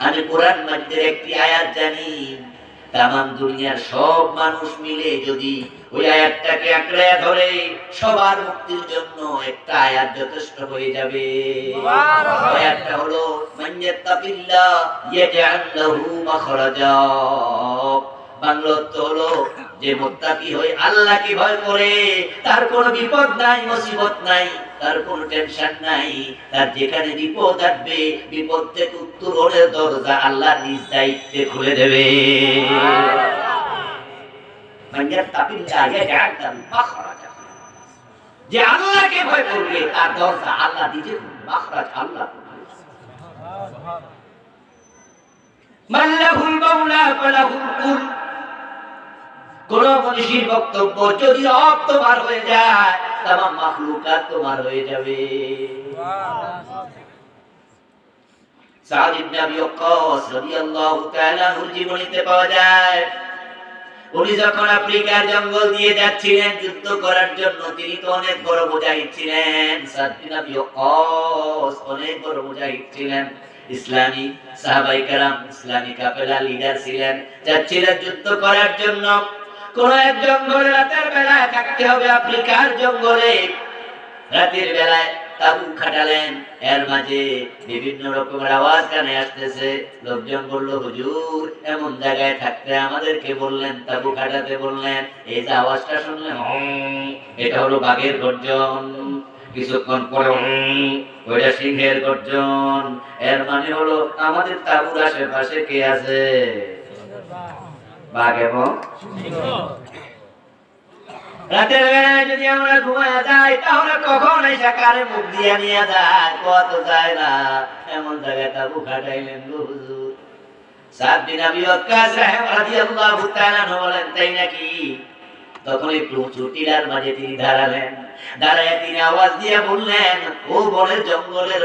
আমি কোরআন মাজিদের একটি আয়াত জানি। তামাম দুনিয়ার সব মানুষ মিলে যদি ওই আয়াতটাকে আঁকড়ে ধরে সবার মুক্তির জন্য একটা আয়াত যথেষ্ট হয়ে যাবে। আয়াতটা হলো মাইয়াত্তাকিল্লাহ ইয়াজআল লাহু মাখরাজা। বাংলা অর্থ হলো যে মুত্তাকি হয়ে আল্লাহকে ভয় করে তার কোনো বিপদ নাই মুসিবত নাই তার কোনো টেনশন নাই। তার যেখানে বিপদ আসবে বিপদ থেকে উত্তরণের দরজা আল্লাহ নিজ দায়িত্বে খুলে দেবে। যে আল্লাহকে ভয় করবে তার দরজা আল্লাহ নিজে মাখরাজ আল্লাহ মাল্লাহুল মাওলা ফালাহুল কুল। কোন মনীষীর বক্তব্য যদি রব তোমার হয়ে যায় তোমার হয়ে যাবে। জঙ্গল দিয়ে যাচ্ছিলেন, যুদ্ধ করার জন্য, তিনি তো অনেক বড় অনেক বড় ইসলামী সাহাবাই কারাম, ইসলামী কাফেলা লিডার ছিলেন। যাচ্ছিলেন যুদ্ধ করার জন্য। কোন এক জঙ্গলে রাতের বেলায় থাকতে হবে আফ্রিকার জঙ্গলে। রাতের বেলায় তাবু খাটালেন। এর মাঝে বিভিন্ন রকমের আওয়াজ কানে আসতেছে। লোকজন হুজুর, এমন জায়গায় থাকতে আমাদেরকে বললেন, তাবু খাটাতে বললেন। এই যে আওয়াজটা শুনলেন এটা হলো বাঘের গর্জন। কিছুক্ষণ পরে ওইটা সিংহের গর্জন। এর মানে হলো, আমাদের তাবুর আশেপাশে কে আছে? বাঘ এবং রাতের বেলায় যদি আমরা ঘুমায় যাই, তাহলে কখন এসে কারে মুখ নিয়ে যায়? কত যায় না। এমন জায়গায় হুজুর। সাত দিন আমি রাদিয়াল্লাহু তাআলা বলেন, তাই নাকি? তখন একটু উঁচু মাঝে তিনি দাঁড়ালেন। দাঁড়ায় তিনি আওয়াজ দিয়ে বললেন, ও বনের জঙ্গলের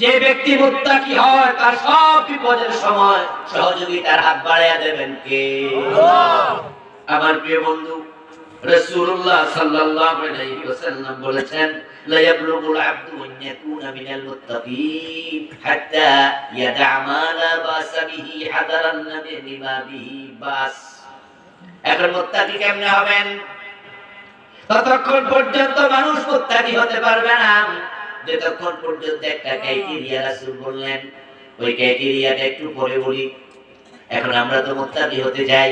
যে ব্যক্তি মুত্তাকি হয়, তার সব বিপদের সময় সহযোগিতার হাত বাড়াইয়া দেবেন কে? আমার প্রিয় বন্ধু, রাসূলুল্লাহ সাল্লাল্লাহু আলাইহি ওয়াসাল্লাম বলেছেন লা ইয়াবলুগুল আবদু আন ইয়াকুনা মিনাল মুত্তাকিন হাত্তা ইয়াদা মা লা বাসা বিহি হাদারান নাবি লিমা বিহি বাস। এখন মুত্তাকি কেমনে হবেন? ততক্ষণ পর্যন্ত মানুষ মুত্তাকি হতে পারবে না। যতক্ষণ পর্যন্ত একটা ক্রাইটেরিয়া রাসূল বললেন ওই ক্রাইটেরিয়াটা একটু পরে বলি। এখন আমরা তো মুত্তাকি হতে চাই।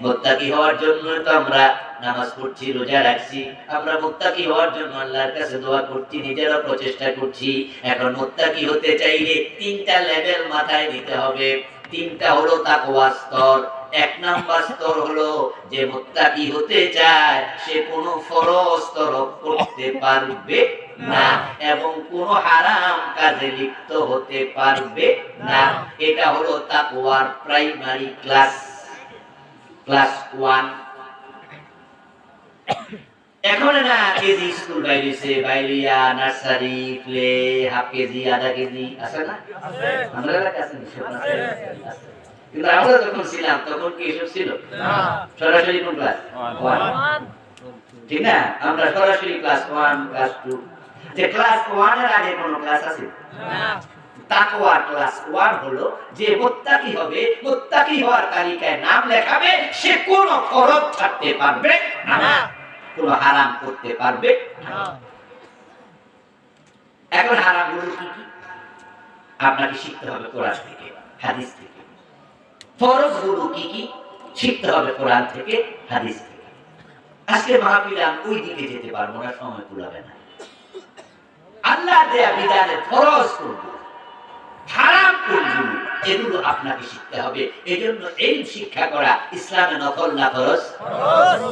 মুত্তাকি হওয়ার জন্য তো আমরা নামাজ পড়ছি রোজা রাখছি। আমরা মুত্তাকি হওয়ার জন্য আল্লাহর কাছে দোয়া করছি নিজেরা প্রচেষ্টা করছি। এখন মুত্তাকি হতে চাইলে তিনটা লেভেল মাথায় নিতে হবে। তিনটা হলো তাকওয়া স্তর। এক নাম্বার স্তর হলো যে মুত্তাকি হতে চায় সে কোনো ফরজ তরক করতে পারবে না এবং কোন হারাম কাজে লিপ্ত হতে পারবে না। এটা হলো তাকওয়ার প্রাইমারি ক্লাস ক্লাস ওয়ান। এখন না কেজি স্কুল বাইরেছে বাইরিয়া নার্সারি প্লে হাফ কেজি আধা কেজি আছে না? আছে। আছে। কিন্তু আমরা যখন ছিলাম তখন কি এসব ছিল? সরাসরি কোন ক্লাস? ওয়ান। ঠিক না? আমরা সরাসরি ক্লাস ওয়ান ক্লাস টু। যে ক্লাস ওয়ানের আগে কোন ক্লাস আছে? তাকওয়া ক্লাস ওয়ান হলো যে মুত্তাকি হবে মুত্তাকি হওয়ার তালিকায় নাম লেখাবে সে কোন ফরজ ছাড়তে পারবে না। কোন হারাম করতে পারবে না। এখন হারাম কি কি? আপনাকে শিখতে হবে কোরআন থেকে হাদিস থেকে। কি কি? শিখতে হবে কোরআন থেকে হাদিস থেকে। আজকে মাহফিলে আমি ওই দিকে যেতে পারব না সময় কুলাবে না। আল্লাহ দেয়া বিধানের ফরজ করব হারাম করব এগুলো আপনাকে শিখতে হবে। এই জন্য এই শিক্ষা করা ইসলামে নকল না ফরজ?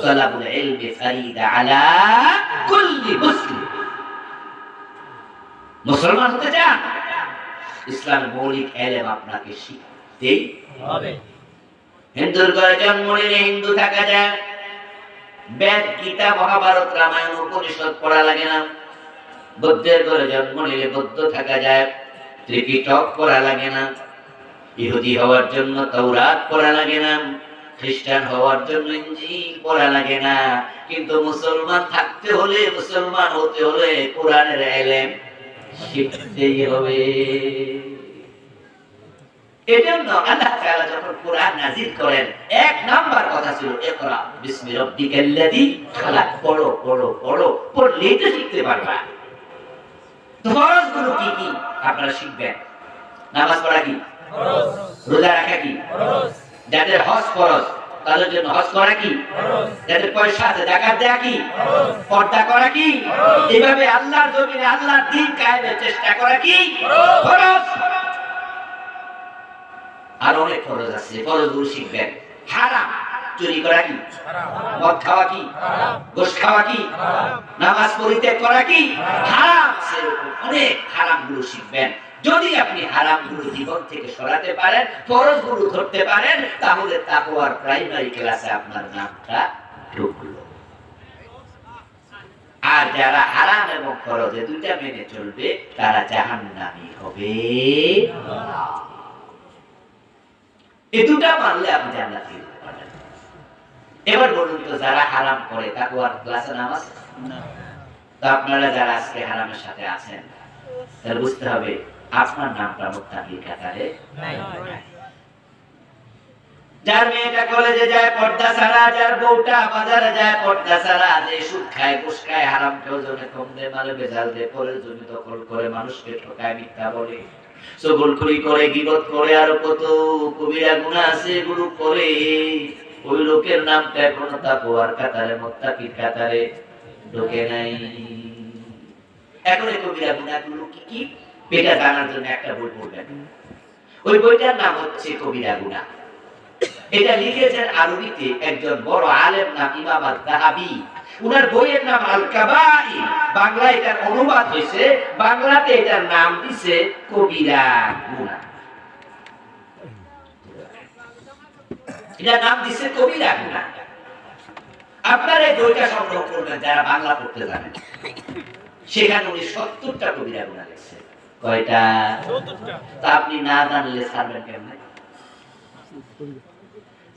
তলাবুল ইলমি ফারিদা আলা কুল্লি মুসলিম। মুসলমান হতে চান? ইসলামের মৌলিক এলেম আপনাকে শিখতেই হবে। হিন্দুর ঘরে জন্ম নিলে হিন্দু থাকা যায়। বেদ গীতা মহাভারত রামায়ণ উপনিষদ পড়া লাগে না। বৌদ্ধের ঘরে জন্ম নিলে বৌদ্ধ থাকা যায়। ত্রিপিটক পড়া লাগে না। ইহুদি হওয়ার জন্য তৌরাত পড়া লাগে না। খ্রিস্টান হওয়ার জন্য ইঞ্জিল পড়া লাগে না। কিন্তু মুসলমান থাকতে হলে, মুসলমান হতে হলে কোরআনের এলেম শিখতেই হবে। এজন্য আল্লাহ তাআলা যখন কোরআন নাযিল করেন, এক নাম্বার কথা ছিল, ইকরা বিসমি রাব্বিকাল্লাযী খালাক। পড়ো পড়ো পড়ো, পড়লেই তো শিখতে পারবা। ফরজগুলো কি কি? আপনারা শিখবেন। নামাজ পড়া কি? রোজা রাখা কি? যাদের হজ ফরজ তাদের জন্য হজ করা কি? যাদের পয়সা আছে জাকাত দেয়া কি? পর্দা করা কি। এইভাবে আল্লাহর জমিনে আল্লাহর দিন কায়েমের চেষ্টা করা কি? ফরজ। ফরজ। আর অনেক ফরজ আছে ফরজগুলো শিখবেন। হারাম। চুরি করা কি? মদ খাওয়া কি? গোশ খাওয়া কি? নামাজ পরিত্যাগ করা কি? হারাম। অনেক হারামগুলো শিখবেন। যদি আপনি হারামগুলো জীবন থেকে সরাতে পারেন ফরজগুলো ধরতে পারেন, তাহলে তাকওয়ার প্রাইমারি ক্লাসে আপনার নামটা ঢুকলো। আর যারা হারাম এবং ফরজে দুইটা মেনে চলবে, তারা জাহান্নামী হবে। এই দুটা মানলে আপনি জান্নাতি এবার বলুন তো যারা হারাম করে তাকওয়ার ক্লাসে নাম আছে তো আপনারা যারা আজকে হারামের সাথে আছেন তাহলে বুঝতে হবে আপনার নামটা মুত্তাকির কাতারে যার মেয়েটা কলেজে যায় পর্দা ছাড়া যার বউটা বাজারে যায় পর্দা ছাড়া যে সুদ খায় ঘুষ খায় হারাম কেউ জনে কম দেয় মালে বেজাল দেয় পরের জমি দখল করে মানুষকে ঠকায় মিথ্যা বলে। চগলখড়ি করে গিবত করে আর কত কবিরা গুণা আছে এগুলো করে। ওই লোকের নামটা এখনও তাকওয়ার কাতারে মুত্তাকির কাতারে ঢোকে নাই। এখন এই কবিরা কি কি? জানার জন্য একটা বই পড়বেন। ওই বইটার নাম হচ্ছে কবিরা গুণা। এটা লিখেছেন আরবিতে একজন বড় আলেম নাম উনার বইয়ের নাম আল কাবাই বাংলা এটার অনুবাদ হয়েছে, বাংলাতে এটার নাম দিছে কবিরা গুণা। এটার নাম দিছে কবিরা গুণা আপনারা এই বইটা সংগ্রহ করবেন যারা বাংলা পড়তে জানেন। সেখানে উনি সত্তরটা কবিরা গুণা লিখছে কয়টা? তা আপনি না জানলে ছাড়বেন কেমন?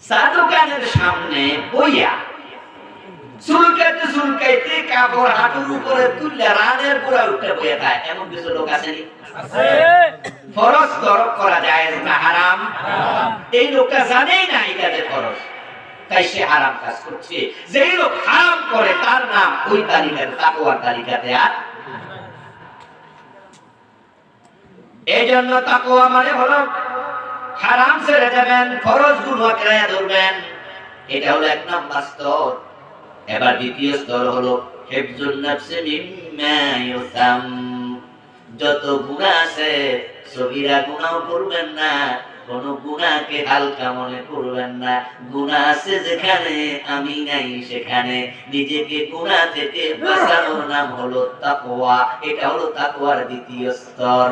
সাধুকানের সামনে বইয়া চুলকাইতে চুলকাইতে কাপড় হাঁটুর উপরে তুললে রানের পুরা উঠে থাকে এমন কিছু লোক আছে। ফরজ তরক করা যায় না হারাম? এই লোকটা জানেই না এটা যে ফরজ। তাই সে হারাম কাজ করছে। যেই লোক হারাম করে তার নাম ওই তালিকাতে তাকওয়ার তালিকাতে আর এই জন্য তাকওয়া মানে হলো হারাম ছেড়ে দেবেন ফরজ ধরবেন। এটা হলো এক নম্বর স্তর। এবার দ্বিতীয় স্তর হলো, হেফজুন নাফসি মিম্মা ইউসাম। যত গুনাহ আছে সগীরা গুনাহ করবেন না, কোন গুনাহকে হালকা মনে করবেন না। গুনাহ আছে যেখানে, আমি নাই সেখানে। নিজেকে গুনাহ থেকে বাঁচানোর নাম হলো তাকওয়া, এটা হলো তাকোয়ার দ্বিতীয় স্তর।